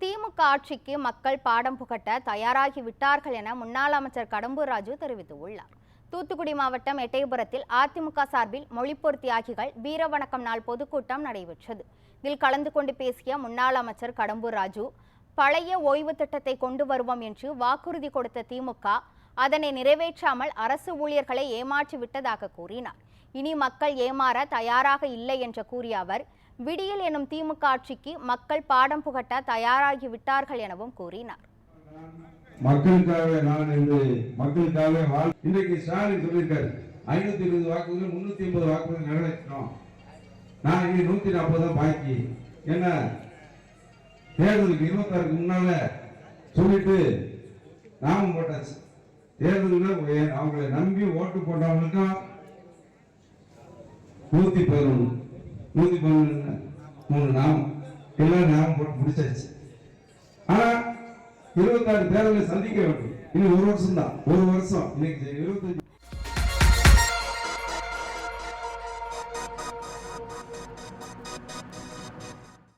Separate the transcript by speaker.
Speaker 1: திமுக ஆட்சிக்கு மக்கள் பாடம் புகட்ட தயாராகி விட்டார்கள் என முன்னாள் அமைச்சர் கடம்பூர் ராஜு தெரிவித்துள்ளார். தூத்துக்குடி மாவட்டம் எட்டயபுரத்தில் அதிமுக சார்பில் மொழிப்போர் தியாகிகள் வீரவணக்கம் நாள் பொதுக்கூட்டம் நடைபெற்றது. இதில் கலந்து கொண்டு பேசிய முன்னாள் அமைச்சர் கடம்பூர் ராஜு பழைய ஓய்வு திட்டத்தை கொண்டு வருவோம் என்று வாக்குறுதி கொடுத்த திமுக அதனை நிறைவேற்றாமல் அரசு ஊழியர்களை ஏமாற்றி விட்டதாக கூறினார். இனி மக்கள் ஏமாற தயாராக இல்லை என்று கூறிய அவர் விடியல் எனும் திமுக ஆட்சிக்கு மக்கள் பாடம் புகட்ட தயாராகி விட்டார்கள் எனவும் கூறினார்.
Speaker 2: மக்களுக்காக நான் என்று மக்களுக்காக இன்றைக்கு ஸ்டாலின் சொல்லியிருக்காரு. ஐநூத்தி இருபது வாக்குகள் முன்னூத்தி ஐம்பது வாக்குகள் நிறைவேற்றோம் நான் இங்கே நூத்தி நாற்பது தான் பாக்கி. என்ன? தேர்தலுக்கு இருபத்தாறுக்கு முன்னால சொல்லிட்டு நாம போட்டாச்சு. தேர்தலில் அவங்களை நம்பி ஓட்டு போட்டவங்களுக்கும் நூத்தி பதினொன்று நூத்தி பதினொன்று மூணு நாமம். எல்லாம் நாமம் போட்டு முடிச்சாச்சு. ஆனா இருபத்தாறு பேரவை சந்திக்க வேண்டும். இன்னும் ஒரு வருஷம் தான் ஒரு வருஷம். இன்னைக்கு இருபத்தஞ்சு